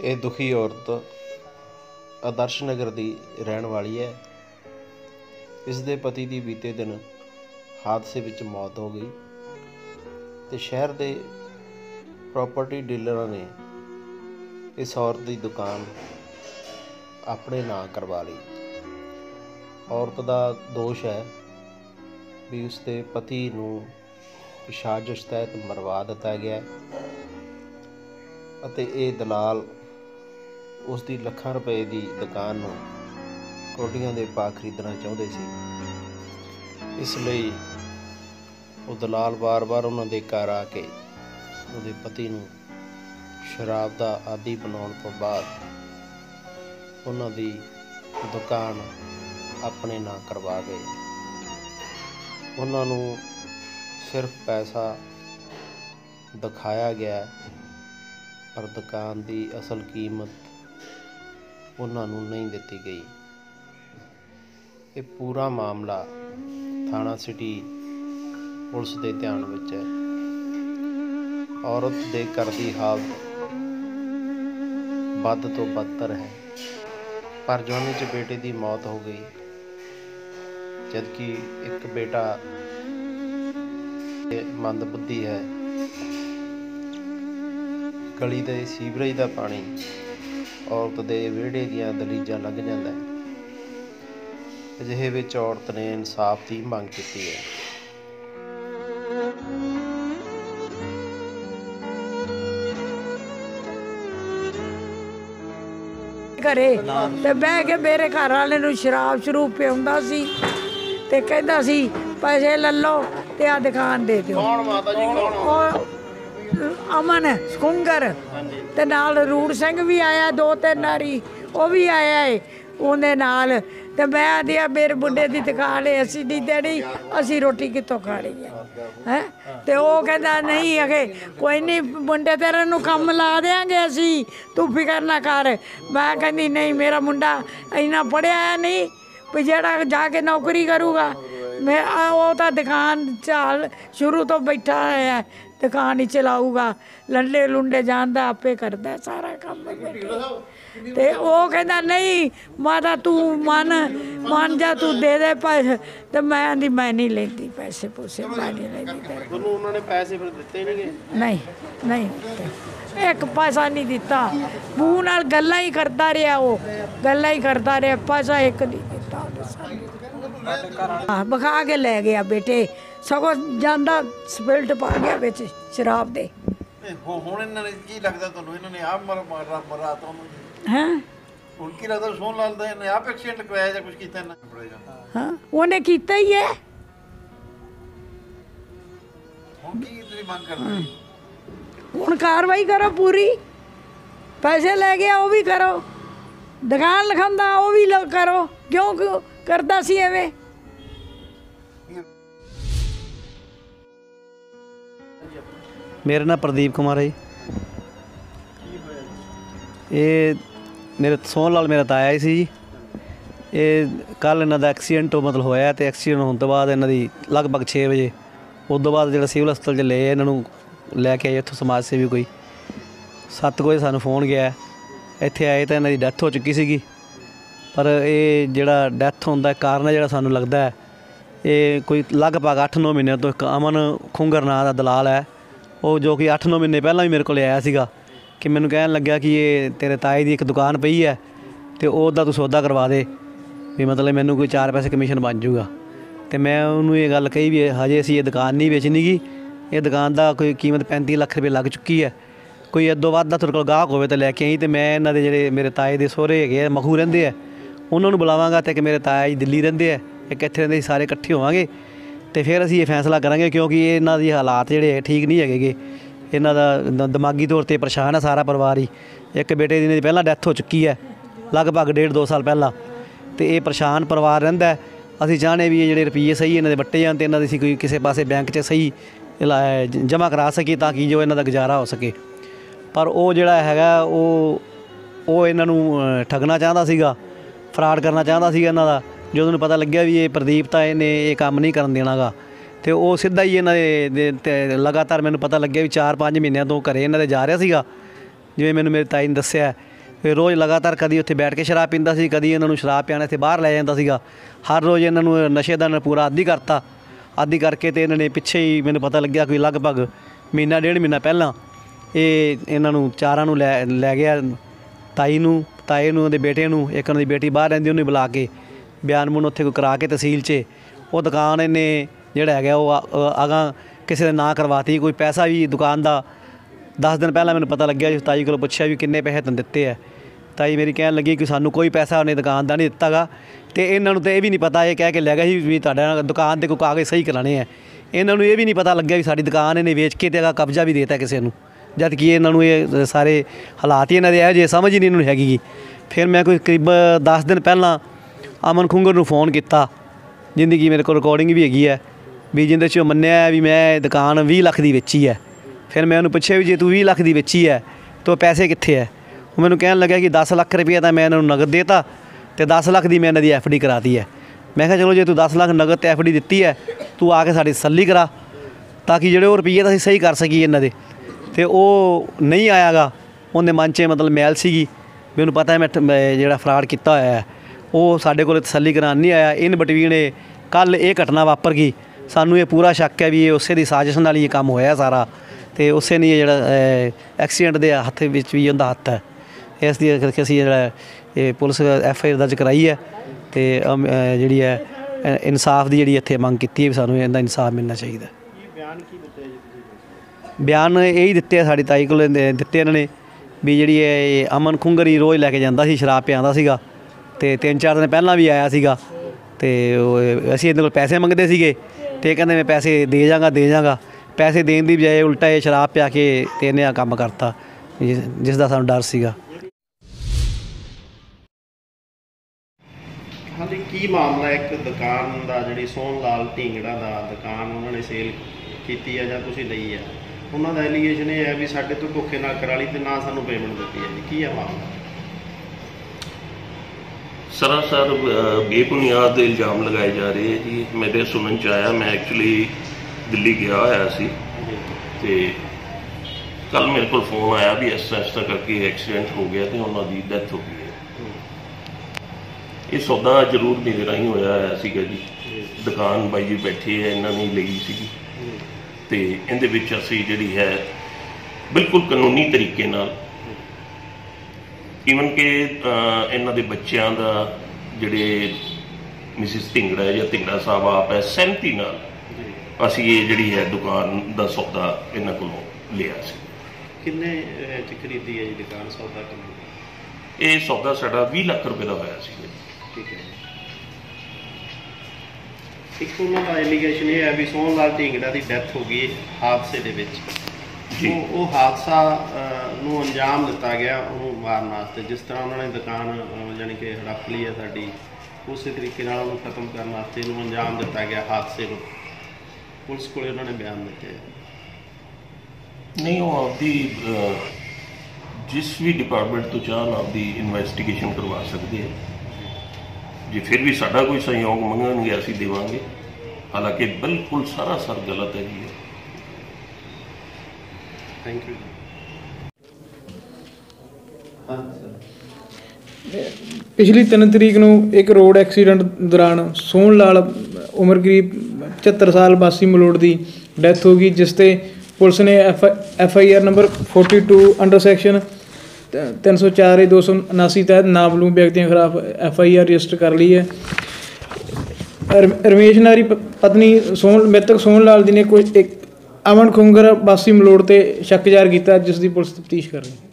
ਇਹ ਦੁਖੀ ਔਰਤ ਆਦਰਸ਼ ਨਗਰ ਦੀ ਰਹਿਣ ਵਾਲੀ ਹੈ। ਇਸ ਦੇ ਪਤੀ ਦੀ ਬੀਤੇ ਦਿਨ ਹਾਦਸੇ ਵਿੱਚ ਮੌਤ ਹੋ ਗਈ ਤੇ ਸ਼ਹਿਰ ਦੇ ਪ੍ਰਾਪਰਟੀ ਡੀਲਰਾਂ ਨੇ ਇਸ ਔਰਤ ਦੀ ਦੁਕਾਨ ਆਪਣੇ ਨਾਂ ਕਰਵਾ ਲਈ। ਔਰਤ ਦਾ ਦੋਸ਼ ਹੈ ਵੀ ਉਸ ਦੇ ਪਤੀ ਨੂੰ ਸਾਜ਼ਿਸ਼ ਤਹਿਤ ਮਰਵਾ ਦਿੱਤਾ ਗਿਆ ਅਤੇ ਇਹ ਦਲਾਲ ਉਸ ਦੀ ਲੱਖਾਂ ਰੁਪਏ ਦੀ ਦੁਕਾਨ ਨੂੰ ਕੋਡੀਆਂ ਦੇ ਪਾ ਖਰੀਦਣਾ ਚਾਹੁੰਦੇ ਸੀ। ਇਸ ਲਈ ਉਹ ਦਲਾਲ ਵਾਰ-ਵਾਰ ਉਹਨਾਂ ਦੇ ਘਰ ਆ ਕੇ ਉਹਦੇ ਪਤੀ ਨੂੰ ਸ਼ਰਾਬ ਦਾ ਆਦੀ ਬਣਾਉਣ ਤੋਂ ਬਾਅਦ ਉਹਨਾਂ ਦੀ ਦੁਕਾਨ ਆਪਣੇ ਨਾਂ ਕਰਵਾ ਗਏ। ਉਹਨਾਂ ਨੂੰ ਸਿਰਫ ਪੈਸਾ ਦਿਖਾਇਆ ਗਿਆ, ਪਰ ਦੁਕਾਨ ਦੀ ਅਸਲ ਕੀਮਤ ਉਹਨਾਂ ਨੂੰ ਨਹੀਂ ਦਿੱਤੀ ਗਈ। ਇਹ ਪੂਰਾ ਮਾਮਲਾ ਥਾਣਾ ਸਿਟੀ ਪੁਲਿਸ ਦੇ ਧਿਆਨ ਵਿੱਚ ਹੈ। ਔਰਤ ਦੇ ਘਰ ਦੀ ਹਾਲਤ ਵੱਧ ਤੋਂ ਬਦਤਰ ਹੈ। ਪਰ ਜਵਾਨੀ 'ਚ ਬੇਟੇ ਦੀ ਮੌਤ ਹੋ ਗਈ, ਜਦਕਿ ਇੱਕ ਬੇਟਾ ਮੰਦ ਬੁੱਧੀ ਹੈ। ਗਲੀ ਦੇ ਸੀਵਰੇਜ ਦਾ ਪਾਣੀ ਔਰਤ ਦੇ ਵਿਹੜੇ ਦੀਆਂ ਦਲੀਜਾਂ ਲੱਗ ਜਾਂਦਾ ਹੈ। ਅਜਿਹੇ ਵਿੱਚ ਔਰਤ ਨੇ ਇਨਸਾਫ ਦੀ ਮੰਗ ਕੀਤੀ ਹੈ। ਘਰੇ ਤੇ ਬਹਿ ਕੇ ਮੇਰੇ ਘਰ ਵਾਲੇ ਨੂੰ ਸ਼ਰਾਬ ਸ਼ਰੂਬ ਪਿਉਂਦਾ ਸੀ ਤੇ ਕਹਿੰਦਾ ਸੀ ਪੈਸੇ ਲੈ ਲਓ ਤੇ ਆ ਦੁਕਾਨ ਦੇ ਦਿਓ। ਕੌਣ ਮਾਤਾ ਜੀ ਕੌਣ? ਅਮਨ ਸਕੁੰਗਰ ਤੇ ਨਾਲ ਰੂੜ ਸਿੰਘ ਵੀ ਆਇਆ, ਦੋ ਤਿੰਨ ਨਾਰੀ ਉਹ ਵੀ ਆਇਆ ਏ, ਉਹਦੇ ਨਾਲ। ਤੇ ਮੈਂ ਆਦੀ ਮੇਰੇ ਬੁੱਢੇ ਦੀ ਦੁਕਾਨ ਏ ਅਸੀਂ ਨਹੀਂ ਦੇਣੀ, ਅਸੀਂ ਰੋਟੀ ਕਿੱਥੋਂ ਖਾਣੀ ਹੈ ਹੈ? ਤੇ ਉਹ ਕਹਿੰਦਾ, ਨਹੀਂ ਅਗੇ ਕੋਈ ਨਹੀਂ, ਮੁੰਡੇ ਤੇਰੇ ਨੂੰ ਕੰਮ ਲਾ ਦੇਾਂਗੇ ਅਸੀਂ, ਤੂੰ ਫਿਕਰ ਨਾ ਕਰ। ਮੈਂ ਕਹਿੰਦੀ, ਨਹੀਂ, ਮੇਰਾ ਮੁੰਡਾ ਇੰਨਾ ਪੜਿਆ ਨਹੀਂ, ਵੀ ਜਿਹੜਾ ਜਾ ਕੇ ਨੌਕਰੀ ਕਰੂਗਾ। ਮੈਂ ਉਹ ਤਾਂ ਦੁਕਾਨ ਚਾਲ ਸ਼ੁਰੂ ਤੋਂ ਬੈਠਾ ਹੋਇਆ ਦੁਕਾਨ ਹੀ ਚਲਾਊਗਾ ਲੰਡੇ ਲੁੰਡੇ ਜਾਂਦਾ ਆਪੇ ਕਰਦਾ ਸਾਰਾ ਕੰਮ ਤੇ। ਉਹ ਕਹਿੰਦਾ ਨਹੀਂ ਮਾਤਾ ਤੂੰ ਮਨ ਮਨ ਜਾ ਤੂੰ ਦੇ ਦੇ ਪੈਸੇ। ਤੇ ਮੈਂ ਆਂਦੀ ਮੈਂ ਨਹੀਂ ਲੈਂਦੀ ਪੈਸੇ ਪੂਸੇ ਮੈਂ ਨਹੀਂ ਲੈਂਦੀ ਤੁਹਾਨੂੰ ਉਹਨਾਂ ਨੇ ਪੈਸੇ ਫਿਰ ਦਿੱਤੇ ਨਹੀਂਗੇ ਨਹੀਂ ਨਹੀਂ। ਇੱਕ ਪੈਸਾ ਨਹੀਂ ਦਿੱਤਾ। ਮੂੰਹ ਨਾਲ ਗੱਲਾਂ ਹੀ ਕਰਦਾ ਰਿਹਾ ਉਹ। ਗੱਲਾਂ ਹੀ ਕਰਦਾ ਰਿਹਾ ਪੈਸਾ ਇੱਕ ਨਹੀਂ ਦਿੱਤਾ ਉਹਨੇ ਸਾਨੂੰ। ਬਖਾ ਕੇ ਲੈ ਗਿਆ ਬੇਟੇ। ਸਗੋਂ ਜਾਂਦਾ ਸਪਿਲਟ ਪਾ ਗਿਆ ਵਿੱਚ ਸ਼ਰਾਬ ਦੇ। ਇਹ ਹੁਣ ਹੁਣ ਇਹਨਾਂ ਨੇ ਕੀ ਲੱਗਦਾ ਤੁਹਾਨੂੰ? ਇਹਨਾਂ ਨੇ ਆਪ ਮਰ ਮਰ ਮਰਾ ਤੁਹਾਨੂੰ ਹੈਂ? ਹੁਣ ਕੀ ਲੱਗਦਾ ਸੋਨ ਲਾਲ ਦਾ ਇਹਨੇ ਆਪ ਐਕਸੀਡੈਂਟ ਕਰਾਇਆ ਜਾਂ ਕੁਝ ਕੀਤਾ ਇਹਨਾਂ ਹਾਂ ਉਹਨੇ ਕੀਤਾ ਹੀ ਹੈ। ਹੁਣ ਕੀ ਤੁਸੀਂ ਮੰਗ ਕਰਦੇ ਹੁਣ ਕਾਰਵਾਈ ਕਰੋ ਪੂਰੀ। ਪੈਸੇ ਲੈ ਗਿਆ ਉਹ ਵੀ ਕਰੋ। ਦੁਕਾਨ ਲਖਾਉਂਦਾ ਉਹ ਵੀ ਲੋ ਕਰੋ। ਕਿਉਂ ਕਿਉਂ ਕਰਦਾ ਸੀ ਐਵੇਂ? ਮੇਰਾ ਨਾਮ ਪ੍ਰਦੀਪ ਕੁਮਾਰ ਹੈ ਜੀ। ਇਹ ਮੇਰੇ ਸੋਹਣ ਲਾਲ ਮੇਰਾ ਤਾਇਆ ਹੀ ਸੀ ਜੀ। ਇਹ ਕੱਲ ਇਹਨਾਂ ਦਾ ਐਕਸੀਡੈਂਟ ਮਤਲਬ ਹੋਇਆ ਤੇ ਐਕਸੀਡੈਂਟ ਹੋਣ ਤੋਂ ਬਾਅਦ ਇਹਨਾਂ ਦੀ ਲਗਭਗ 6 ਵਜੇ ਉਸ ਤੋਂ ਬਾਅਦ ਜਿਹੜਾ ਸਿਵਲ ਹਸਪਤਾਲ ਚ ਲਏ ਇਹਨਾਂ ਨੂੰ ਲੈ ਕੇ ਆਏ ਇੱਥੋਂ ਸਮਾਜ ਸੇਵੀ ਕੋਈ। 7 ਵਜੇ ਸਾਨੂੰ ਫੋਨ ਗਿਆ। ਇੱਥੇ ਆਏ ਤਾਂ ਇਹਨਾਂ ਦੀ ਡੈਥ ਹੋ ਚੁੱਕੀ ਸੀਗੀ। ਪਰ ਇਹ ਜਿਹੜਾ ਡੈਥ ਹੋਣ ਦਾ ਕਾਰਨ ਹੈ ਜਿਹੜਾ ਸਾਨੂੰ ਲੱਗਦਾ ਹੈ ਇਹ ਕੋਈ ਲਗਭਗ 8-9 ਮਹੀਨਿਆਂ ਤੋਂ ਇੱਕ ਅਮਨ ਖੁੰਗਰ ਨਾਂ ਦਾ ਦਲਾਲ ਹੈ। ਉਹ ਜੋ ਕਿ 8-9 ਮਹੀਨੇ ਪਹਿਲਾਂ ਵੀ ਮੇਰੇ ਕੋਲ ਆਇਆ ਸੀਗਾ ਕਿ ਮੈਨੂੰ ਕਹਿਣ ਲੱਗਿਆ ਕਿ ਇਹ ਤੇਰੇ ਤਾਏ ਦੀ ਇੱਕ ਦੁਕਾਨ ਪਈ ਹੈ ਤੇ ਉਹਦਾ ਤੂੰ ਸੌਦਾ ਕਰਵਾ ਦੇ ਵੀ ਮਤਲਬ ਮੈਨੂੰ ਕੋਈ 4 ਪੈਸੇ ਕਮਿਸ਼ਨ ਬਣ ਜਾਊਗਾ। ਤੇ ਮੈਂ ਉਹਨੂੰ ਇਹ ਗੱਲ ਕਹੀ ਵੀ ਹਜੇ ਅਸੀਂ ਇਹ ਦੁਕਾਨ ਨਹੀਂ ਵੇਚਣੀਗੀ ਇਹ ਦੁਕਾਨ ਦਾ ਕੋਈ ਕੀਮਤ 35 ਲੱਖ ਰੁਪਏ ਲੱਗ ਚੁੱਕੀ ਹੈ। ਕੋਈ ਇਦੋਂ ਵੱਧ ਦਾ ਤੁਹਾਡੇ ਕੋਲ ਗਾਹਕ ਹੋਵੇ ਤਾਂ ਲੈ ਕੇ ਆਈ ਤੇ ਮੈਂ ਇਹਨਾਂ ਦੇ ਜਿਹੜੇ ਮੇਰੇ ਤਾਏ ਦੇ ਸਹੁਰੇ ਹੈਗੇ ਆ, ਮਖੂ ਰਹਿੰਦੇ ਆ, ਉਹਨਾਂ ਨੂੰ ਬੁਲਾਵਾਂਗਾ ਤੇ ਕਿ ਮੇਰੇ ਤਾਇਆ ਜੀ ਦਿੱਲੀ ਰਹਿੰਦੇ ਆ। ਇੱਕ ਇੱਥੇ ਰਹਿੰਦੇ ਸਾਰੇ ਇਕੱਠੇ ਹੋਵਾਂਗੇ ਤੇ ਫਿਰ ਅਸੀਂ ਇਹ ਫੈਸਲਾ ਕਰਾਂਗੇ ਕਿਉਂਕਿ ਇਹ ਇਹਨਾਂ ਦੀ ਹਾਲਾਤ ਜਿਹੜੇ ਹੈ ਠੀਕ ਨਹੀਂ ਹੈਗੇਗੇ। ਇਹਨਾਂ ਦਾ ਦਿਮਾਗੀ ਤੌਰ ਤੇ ਪਰੇਸ਼ਾਨ ਹੈ ਸਾਰਾ ਪਰਿਵਾਰ ਹੀ। ਇੱਕ ਬੇਟੇ ਦੀ ਇਹਨਾਂ ਦੀ ਪਹਿਲਾਂ ਡੈਥ ਹੋ ਚੁੱਕੀ ਹੈ ਲਗਭਗ ਡੇਢ ਦੋ ਸਾਲ ਪਹਿਲਾਂ। ਤੇ ਇਹ ਪਰੇਸ਼ਾਨ ਪਰਿਵਾਰ ਰਹਿੰਦਾ ਅਸੀਂ ਚਾਹਨੇ ਵੀ ਇਹ ਜਿਹੜੇ ਰੁਪਈਏ ਸਹੀ ਇਹਨਾਂ ਦੇ ਵੱਟੇ ਜਾਣ ਤੇ ਇਹਨਾਂ ਦੀ ਅਸੀਂ ਕੋਈ ਕਿਸੇ ਪਾਸੇ ਬੈਂਕ 'ਚ ਸਹੀ ਜਮ੍ਹਾਂ ਕਰਾ ਸਕੀਏ ਤਾਂ ਕਿ ਜੋ ਇਹਨਾਂ ਦਾ ਗੁਜ਼ਾਰਾ ਹੋ ਸਕੇ। ਪਰ ਉਹ ਜਿਹੜਾ ਹੈਗਾ ਉਹ ਉਹ ਇਹਨਾਂ ਨੂੰ ਅ, ਠੱਗਣਾ ਚਾਹੁੰਦਾ ਸੀਗਾ ਫਰਾਡ ਕਰਨਾ ਚਾਹੁੰਦਾ ਸੀਗਾ ਇਹਨਾਂ ਦਾ। ਜਦੋਂ ਉਹਨੂੰ ਪਤਾ ਲੱਗਿਆ ਵੀ ਇਹ ਪ੍ਰਦੀਪ ਤਾਂ ਇਹਨੇ ਇਹ ਕੰਮ ਨਹੀਂ ਕਰਨ ਦੇਣਾਗਾ, ਤੇ ਉਹ ਸਿੱਧਾ ਹੀ ਇਹਨਾਂ ਦੇ ਲਗਾਤਾਰ ਮੈਨੂੰ ਪਤਾ ਲੱਗਿਆ ਵੀ 4-5 ਮਹੀਨਿਆਂ ਤੋਂ ਘਰੇ ਇਹਨਾਂ ਦੇ ਜਾ ਰਿਹਾ ਸੀਗਾ, ਜਿਵੇਂ ਮੈਨੂੰ ਮੇਰੀ ਤਾਈ ਨੇ ਦੱਸਿਆ। ਫਿਰ ਰੋਜ਼ ਲਗਾਤਾਰ ਕਦੀ ਉੱਥੇ ਬੈਠ ਕੇ ਸ਼ਰਾਬ ਪੀਂਦਾ ਸੀ, ਕਦੀ ਇਹਨਾਂ ਨੂੰ ਸ਼ਰਾਬ ਪਿਆਣਾ ਇੱਥੇ ਬਾਹਰ ਲੈ ਜਾਂਦਾ ਸੀਗਾ। ਹਰ ਰੋਜ਼ ਇਹਨਾਂ ਨੂੰ ਨਸ਼ੇ ਦਾ ਪੂਰਾ ਆਦੀ ਕਰਤਾ। ਆਦੀ ਕਰਕੇ ਤੇ ਇਹਨਾਂ ਨੇ ਪਿੱਛੇ ਹੀ ਮੈਨੂੰ ਪਤਾ ਲੱਗਿਆ ਕੋਈ ਲਗਭਗ ਮਹੀਨਾ, ਡੇਢ ਮਹੀਨਾ ਪਹਿਲਾਂ ਇਹ ਇਹਨਾਂ ਨੂੰ ਚਾਰਾਂ ਨੂੰ ਲੈ ਲੈ ਗਿਆ ਤਾਈ ਨੂੰ, ਤਾਏ ਨੂੰ, ਉਹਦੇ ਬੇਟੇ ਨੂੰ, ਇੱਕ ਉਹਨਾਂ ਦੀ ਬੇਟੀ ਬਾਹਰ ਰਹਿੰਦੀ, ਉਹਨੂੰ ਬੁਲਾ ਕੇ ਬਿਆਨਮੂਨ ਉੱਥੇ ਕੋਈ ਕਰਾ ਕੇ ਤਹਿਸੀਲ 'ਚ, ਉਹ ਦੁਕਾਨ ਇਹਨੇ ਜਿਹੜਾ ਹੈਗਾ ਉਹ ਆਗਾ ਕਿਸੇ ਦੇ ਨਾਂ ਕਰਵਾਤੀ, ਕੋਈ ਪੈਸਾ ਵੀ ਦੁਕਾਨ ਦਾ। 10 ਦਿਨ ਪਹਿਲਾਂ ਮੈਨੂੰ ਪਤਾ ਲੱਗਿਆ ਜੀ, ਤਾਈ ਕੋਲੋਂ ਪੁੱਛਿਆ ਵੀ ਕਿੰਨੇ ਪੈਸੇ ਤੈਨੂੰ ਦਿੱਤੇ ਆ। ਤਾਈ ਮੇਰੀ ਕਹਿਣ ਲੱਗੀ ਕਿ ਸਾਨੂੰ ਕੋਈ ਪੈਸਾ ਉਹਨੇ ਦੁਕਾਨ ਦਾ ਨਹੀਂ ਦਿੱਤਾਗਾ। ਤੇ ਇਹਨਾਂ ਨੂੰ ਤਾਂ ਇਹ ਵੀ ਨਹੀਂ ਪਤਾ, ਇਹ ਕਹਿ ਕੇ ਲੈ ਗਿਆ ਸੀ ਵੀ ਤੁਹਾਡਾ ਦੁਕਾਨ ਤੇ ਕੋਈ ਕਾਗਜ਼ ਸਹੀ ਕਰਾਣੇ ਆ। ਇਹਨਾਂ ਨੂੰ ਇਹ ਵੀ ਨਹੀਂ ਪਤਾ ਲੱਗਿਆ ਵੀ ਸਾਡੀ ਦੁਕਾਨ ਇਹਨੇ ਵੇਚ ਕੇ ਤੇ ਅਗਾ ਕਬਜ਼ਾ ਵੀ ਦੇਤਾ ਕਿਸੇ ਨੂੰ। ਜਦ ਕਿ ਇਹਨਾਂ ਨੂੰ ਇਹ ਸਾਰੇ ਹਾਲਾਤ ਹੀ ਇਹਨਾਂ ਦੇ ਇਹੋ ਜਿਹੇ ਸਮਝ ਹੀ ਨਹੀਂ ਇਹਨਾਂ ਨੂੰ ਹੈਗੀ ਗੀ। ਫਿਰ ਮੈਂ ਕੋਈ ਕਰੀਬ 10 ਦਿਨ ਪਹਿਲਾਂ ਅਮਨ ਖੁੰਗਰ ਨੂੰ ਫੋਨ ਕੀਤਾ। ਜਿੰਦੀ ਕੀ ਮੇਰੇ ਕੋਲ ਰਿਕਾਰਡਿੰਗ ਵੀ ਹੈਗੀ ਹੈ। ਵੀ ਜਿੰਦੇ ਚ ਉਹ ਮੰਨਿਆ ਵੀ ਮੈਂ ਇਹ ਦੁਕਾਨ 20 ਲੱਖ ਦੀ ਵੇਚੀ ਹੈ। ਫਿਰ ਮੈਂ ਉਹਨੂੰ ਪੁੱਛਿਆ ਵੀ ਜੇ ਤੂੰ 20 ਲੱਖ ਦੀ ਵੇਚੀ ਹੈ, ਤਾਂ ਪੈਸੇ ਕਿੱਥੇ ਹੈ? ਉਹ ਮੈਨੂੰ ਕਹਿਣ ਲੱਗਾ ਕਿ 10 ਲੱਖ ਰੁਪਏ ਤਾਂ ਮੈਂ ਇਹਨਾਂ ਨੂੰ ਨਗਦ ਦੇਤਾ ਤੇ 10 ਲੱਖ ਦੀ ਮੈਂ ਇਹਨਾਂ ਦੀ ਐਫਡੀ ਕਰਾਤੀ ਹੈ। ਮੈਂ ਕਿਹਾ ਚਲੋ ਜੇ ਤੂੰ 10 ਲੱਖ ਨਗਦ ਤੇ ਐਫਡੀ ਦਿੱਤੀ ਹੈ, ਤੂੰ ਆ ਕੇ ਸਾਡੀ ਸੱਲੀ ਕਰਾ ਤਾਂ ਕਿ ਜਿਹੜੇ ਉਹ ਰੁਪਈਏ ਤਾਂ ਅਸੀਂ ਸਹੀ ਕਰ ਸਕੀਏ ਇਹਨਾਂ ਦੇ। ਤੇ ਉਹ ਨਹੀਂ ਆਇਆਗਾ। ਉਹਦੇ ਮਨ 'ਚ ਮਤਲਬ ਮੈਲ ਸੀਗੀ ਮੈਨੂੰ ਪਤਾ ਹੈ ਮੈਂ ਮੈਂ ਜਿਹੜਾ ਫਰਾਡ ਕੀਤਾ ਹੋਇਆ ਹੈ। ਉਹ ਸਾਡੇ ਕੋਲ ਤਸੱਲੀ ਕਰਾਉਣ ਨਹੀਂ ਆਇਆ। ਇਨ ਬਟਵੀਨ ਇਹ ਕੱਲ ਇਹ ਘਟਨਾ ਵਾਪਰ ਗਈ। ਸਾਨੂੰ ਇਹ ਪੂਰਾ ਸ਼ੱਕ ਹੈ ਵੀ ਇਹ ਉਸੇ ਦੀ ਸਾਜ਼ਿਸ਼ ਨਾਲ ਹੀ ਇਹ ਕੰਮ ਹੋਇਆ ਸਾਰਾ। ਤੇ ਉਸੇ ਨੇ ਇਹ ਜਿਹੜਾ ਐਕਸੀਡੈਂਟ ਦੇ ਹੱਥ ਵਿੱਚ ਵੀ ਉਹਦਾ ਹੱਥ ਹੈ। ਇਸ ਦੀ ਕਰਕੇ ਅਸੀਂ ਜਿਹੜਾ ਇਹ ਪੁਲਿਸ ਐਫ ਆਈ ਆਰ ਦਰਜ ਕਰਾਈ ਹੈ ਤੇ ਜਿਹੜੀ ਹੈ ਇਨਸਾਫ ਦੀ ਜਿਹੜੀ ਇੱਥੇ ਮੰਗ ਕੀਤੀ ਹੈ ਵੀ ਸਾਨੂੰ ਇਹਦਾ ਇਨਸਾਫ ਮਿਲਣਾ ਚਾਹੀਦਾ। ਬਿਆਨ ਇਹ ਹੀ ਦਿੱਤੇ ਸਾਡੀ ਤਾਈ ਕੋਲ ਦਿੱਤੇ ਇਹਨਾਂ ਨੇ ਵੀ ਜਿਹੜੀ ਇਹ ਅਮਨ ਖੁੰਗਰੀ ਰੋਜ਼ ਲੈ ਕੇ ਜਾਂਦਾ ਸੀ, ਸ਼ਰਾਬ ਪਿਆਉਂਦਾ ਸੀਗਾ। ਤੇ ਤਿੰਨ ਚਾਰ ਦਿਨ ਪਹਿਲਾਂ ਵੀ ਆਇਆ ਸੀਗਾ ਤੇ ਅਸੀਂ ਇਹਦੇ ਕੋਲ ਪੈਸੇ ਮੰਗਦੇ ਸੀਗੇ ਤੇ ਕਹਿੰਦੇ ਮੈਂ ਪੈਸੇ ਦੇ ਜਾਗਾ ਦੇ ਜਾਗਾ। ਪੈਸੇ ਦੇਣ ਦੀ ਬਜਾਏ ਉਲਟਾ ਇਹ ਸ਼ਰਾਬ ਪਿਆ ਕੇ ਤੇ ਇਹਨੇ ਆ ਕੰਮ ਕਰਤਾ, ਜਿਸ- ਜਿਸ ਦਾ ਸਾਨੂੰ ਡਰ ਸੀਗਾ। ਹਾਂਜੀ, ਕੀ ਮਾਮਲਾ ਇੱਕ ਦੁਕਾਨ ਦਾ ਜਿਹੜੀ ਸੋਹਣ ਲਾਲ ਢੀਂਗੜਾ ਦਾ ਦੁਕਾਨ ਉਹਨਾਂ ਨੇ ਸੇਲ ਕੀਤੀ ਹੈ ਜਾਂ ਤੁਸੀਂ ਲਈ ਆ ਉਹਨਾਂ ਦਾ ਐਲੀਗੇਸ਼ਨ ਇਹ ਹੈ ਵੀ ਸਾਡੇ ਤੋਂ ਧੋਖੇ ਨਾਲ ਕਰਾ ਲਈ ਤੇ ਨਾ ਸਾਨੂੰ ਪੇਮੈਂਟ ਦਿੱਤੀ ਹੈ ਜੀ ਕੀ ਹੈ ਮਾਮਲਾ? ਸਰਾਸਰ ਬੇਬੁਨਿਆਦ ਇਲਜ਼ਾਮ ਲਗਾਏ ਜਾ ਰਹੇ ਹੈ ਜੀ। ਮੇਰੇ ਸੁਣਨ ਚ ਆਇਆ ਮੈਂ ਐਕਚੁਅਲੀ ਦਿੱਲੀ ਗਿਆ ਹੋਇਆ ਸੀ। ਤੇ ਕੱਲ ਮੇਰੇ ਕੋਲ ਫੋਨ ਆਇਆ ਵੀ ਇਸ ਤਰ੍ਹਾਂ ਇਸ ਤਰ੍ਹਾਂ ਕਰਕੇ ਐਕਸੀਡੈਂਟ ਹੋ ਗਿਆ ਤੇ ਉਹਨਾਂ ਦੀ ਡੈਥ ਹੋ ਗਈ ਹੈ। ਇਹ ਸੌਦਾ ਜ਼ਰੂਰ ਮੇਰੇ ਰਾਹੀਂ ਹੋਇਆ ਹੋਇਆ ਸੀਗਾ ਜੀ। ਦੁਕਾਨ ਬਾਈ ਜੀ ਬੈਠੇ ਹੈ ਇਹਨਾਂ ਨੇ ਲਈ ਸੀਗੀ ਤੇ ਇਹਦੇ ਵਿੱਚ ਅਸੀਂ ਜਿਹੜੀ ਹੈ, ਬਿਲਕੁਲ ਕਾਨੂੰਨੀ ਤਰੀਕੇ ਨਾਲ ਈਵਨ ਕਿ ਇਹਨਾਂ ਦੇ ਬੱਚਿਆਂ ਦਾ ਜਿਹੜੇ ਮਿਸਿਸ ਢਿੰਗੜਾ ਜਾਂ ਢਿੰਗੜਾ ਸਾਹਿਬ ਆਪ ਹੈ ਸਹਿਮਤੀ ਨਾਲ ਅਸੀਂ ਇਹ ਜਿਹੜੀ ਹੈ ਦੁਕਾਨ ਦਾ ਸੌਦਾ ਇਹਨਾਂ ਕੋਲੋਂ ਲਿਆ ਸੀ। ਕਿੰਨੇ ਚ ਖਰੀਦੀ ਹੈ ਜੀ ਦੁਕਾਨ ਸੌਦਾ ਕਿੰਨੇ? ਇਹ ਸੌਦਾ ਸਾਡਾ 20 ਲੱਖ ਰੁਪਏ ਦਾ ਹੋਇਆ ਸੀ। ਠੀਕ ਹੈ ਇੱਕ ਉਹਨਾਂ ਦਾ ਐਲੀਗੇਸ਼ਨ ਇਹ ਹੈ ਵੀ ਸੋਹਣ ਲਾਲ ਢੀਂਗੜਾ ਦੀ ਡੈਥ ਹੋ ਗਈ ਹਾਦਸੇ ਦੇ ਵਿੱਚ। ਉਹ ਉਹ ਹਾਦਸਾ ਨੂੰ ਅੰਜਾਮ ਦਿੱਤਾ ਗਿਆ। ਉਹਨੂੰ ਮਾਰਨ ਵਾਸਤੇ ਜਿਸ ਤਰ੍ਹਾਂ ਉਹਨਾਂ ਨੇ ਦੁਕਾਨ ਜਾਣੀ ਕਿ ਹੜੱਪ ਲਈ ਹੈ ਸਾਡੀ ਉਸੇ ਤਰੀਕੇ ਨਾਲ ਉਹਨੂੰ ਖਤਮ ਕਰਨ ਵਾਸਤੇ ਇਹਨੂੰ ਅੰਜਾਮ ਦਿੱਤਾ ਗਿਆ ਹਾਦਸੇ ਨੂੰ। ਪੁਲਿਸ ਕੋਲੇ ਉਹਨਾਂ ਨੇ ਬਿਆਨ ਦਿੱਤੇ ਨਹੀਂ ਉਹ ਆਪਦੀ ਜਿਸ ਵੀ ਡਿਪਾਰਟਮੈਂਟ ਤੋਂ ਚਾਹਨ ਆਪਦੀ ਇਨਵੈਸਟੀਗੇਸ਼ਨ ਕਰਵਾ ਸਕਦੇ ਆ। ਜੇ ਫਿਰ ਵੀ ਸਾਡਾ ਕੋਈ ਸਹਿਯੋਗ ਮੰਗਣਗੇ ਅਸੀਂ ਦੇਵਾਂਗੇ। ਹਾਲਾਂਕਿ ਬਿਲਕੁਲ ਸਾਰਾ ਸਰ ਗਲਤ ਹੈ ਜੀ। ਥੈਂਕ ਯੂ ਪਿਛਲੀ 3 ਤਰੀਕ ਨੂੰ ਇੱਕ ਰੋਡ ਐਕਸੀਡੈਂਟ ਦੌਰਾਨ ਸੋਹਣ ਲਾਲ ਉਮਰ ਕਰੀਬ 75 ਸਾਲ ਵਾਸੀ ਮਲੋੜ ਦੀ ਡੈਥ ਹੋ ਗਈ, ਜਿਸ ਤੇ ਪੁਲਿਸ ਨੇ F I R number 42 under section 304 279 ਤਹਿਤ ਨਾਮਲੂਮ ਵਿਅਕਤੀਆਂ ਖਿਲਾਫ ਐਫ ਆਈ ਆਰ ਰਜਿਸਟਰ ਕਰ ਲਈ ਹੈ। ਰਮੇਸ਼ ਨਾਰੀ ਪਤਨੀ ਸੋਹਣ ਮ੍ਰਿਤਕ ਸੋਹਣ ਲਾਲ ਦੀ ਨੇ ਕੋਈ ਇੱਕ ਅਮਨ ਖੁੰਗਰ ਵਾਸੀ ਮਲੋੜ ਤੇ ਸ਼ੱਕ ਜ਼ਾਹਰ ਕੀਤਾ, ਜਿਸ ਦੀ ਪੁਲਿਸ ਤਫਤੀਸ਼ ਕਰ ਰਹੀ ਹੈ।